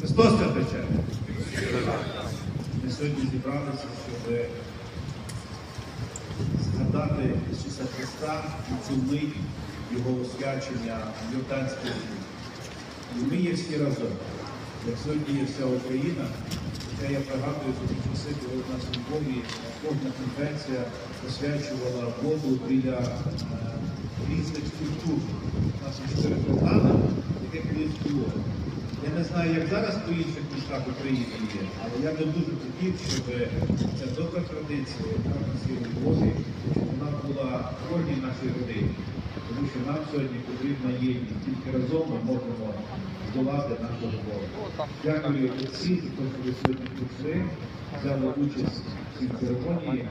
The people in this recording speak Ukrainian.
Христос пече. Ми сьогодні зібралися, щоб згадати Ісуса Христа і цю мить Його освячення в Йорданській. І ми є всі разом. Як сьогодні є вся Україна, я пригадую ті часи, нас кожна конвенція освячувала воду біля е, різних скульптур. У нас чотири програми, яке колись було. Я не знаю, як зараз по інших містах України є, але я би дуже хотів, щоб ця добра традиція, яка в нас є у Львові, щоб вона була в кожній нашій родині. Тому що нам сьогодні потрібна єдність. Тільки разом ми можемо здолати нашого ворога. Дякую всім, хто сьогодні прийшли, взяли участь в цій церемонії.